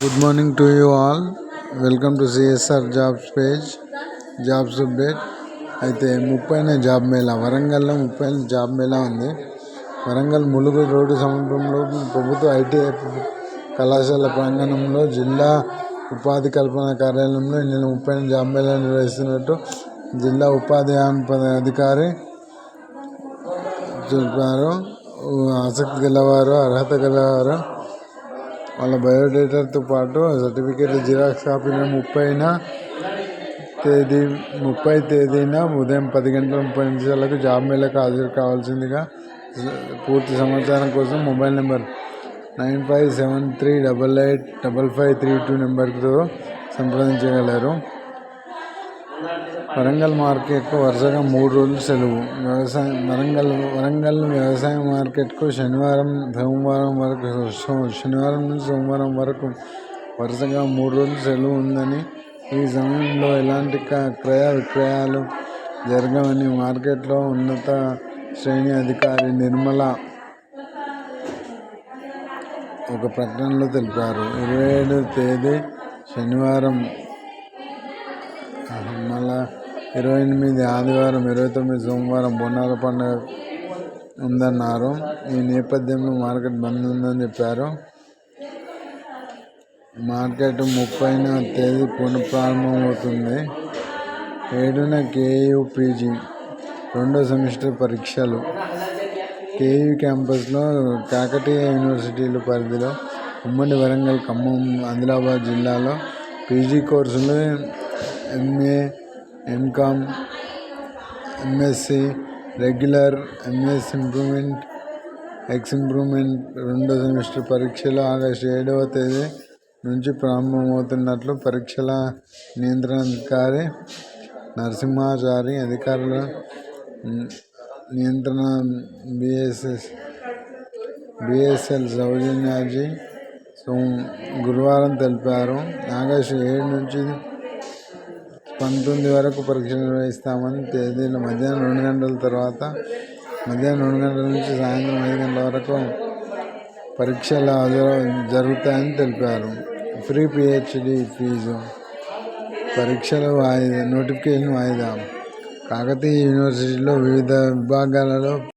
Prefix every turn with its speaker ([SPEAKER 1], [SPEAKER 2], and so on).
[SPEAKER 1] Good morning to you all welcome to CSR jobs page jobs update అయితే ముప్పైన job Mela వరంగల్లో ముప్పైన job Mela ఉంది. వరంగల్ ములుగు రోడ్డు సమీపంలో ప్రభుత్వ ఐటీఐ కళాశాల ప్రాంగణంలో జిల్లా ఉపాధి కల్పన కార్యాలయంలో నిన్న ముప్పైన జాబ్ మేళా నిర్వహిస్తున్నట్టు జిల్లా ఉపాధి అధికారి చెప్పారు. ఆసక్తి గలవారు అర్హత గలవారు వాళ్ళ బయోడేటాతో పాటు సర్టిఫికేట్ జిరాక్స్ కాపీలను ముప్పైన తేదీ ముప్పై తేదీన ఉదయం పది గంటల ముప్పై నిమిషాలకు జాబ్ మేళకు హాజరు కావాల్సిందిగా పూర్తి సమాచారం కోసం mobile number nine five seven three double eight double five three two నెంబర్తో సంప్రదించగలరు. వరంగల్ మార్కెట్కు వరుసగా మూడు రోజులు సెలవు. వ్యవసాయం వరంగల్ వరంగల్ వ్యవసాయ మార్కెట్కు శనివారం సోమవారం వరకు శనివారం నుంచి సోమవారం వరకు వరుసగా మూడు రోజులు సెలవు ఉందని ఈ సమయంలో ఎలాంటి క్రయ విక్రయాలు జరగవని మార్కెట్లో ఉన్నత శ్రేణి అధికారి నిర్మల ఒక ప్రకటనలో తెలిపారు. ఇరవై ఏడు తేదీ శనివారం మళ్ళా ఇరవై ఎనిమిది ఆదివారం ఇరవై తొమ్మిది సోమవారం బోనాల పండుగ ఉందన్నారు. ఈ నేపథ్యంలో మార్కెట్ బంద్ ఉందని చెప్పారు. మార్కెట్ ముప్పైన తేదీ పునఃప్రారంభమవుతుంది. ఏడున కేయూ పీజీ రెండో సెమిస్టర్ పరీక్షలు. కేయూ క్యాంపస్లో కాకతీయ యూనివర్సిటీల పరిధిలో ఉమ్మడి వరంగల్ ఖమ్మం ఆదిలాబాద్ జిల్లాలో పీజీ కోర్సులు MA MCom MSc regular MS improvement ex improvement రెండో సెమిస్టర్ పరీక్షలు ఆగస్టు ఏడవ తేదీ నుంచి ప్రారంభమవుతున్నట్లు పరీక్షల నియంత్రణాధికారి నరసింహాచారి అధికారుల నియంత్రణ బిఎస్ఎస్ బిఎస్ఎల్ సౌజన్యాజీ సో గురువారం తెలిపారు. ఆగస్టు ఏడు నుంచి పంతొమ్మిది వరకు పరీక్షలు నిర్వహిస్తామని తేదీన మధ్యాహ్నం రెండు గంటల తర్వాత మధ్యాహ్నం రెండు గంటల నుంచి సాయంత్రం ఐదు గంటల వరకు పరీక్షలు జరుగుతాయని తెలిపారు. ఫ్రీ పిహెచ్డి ఫీజు పరీక్షల వాయిదా నోటిఫికేషన్ వాయిదా. కాకతీయ యూనివర్సిటీలో వివిధ విభాగాలలో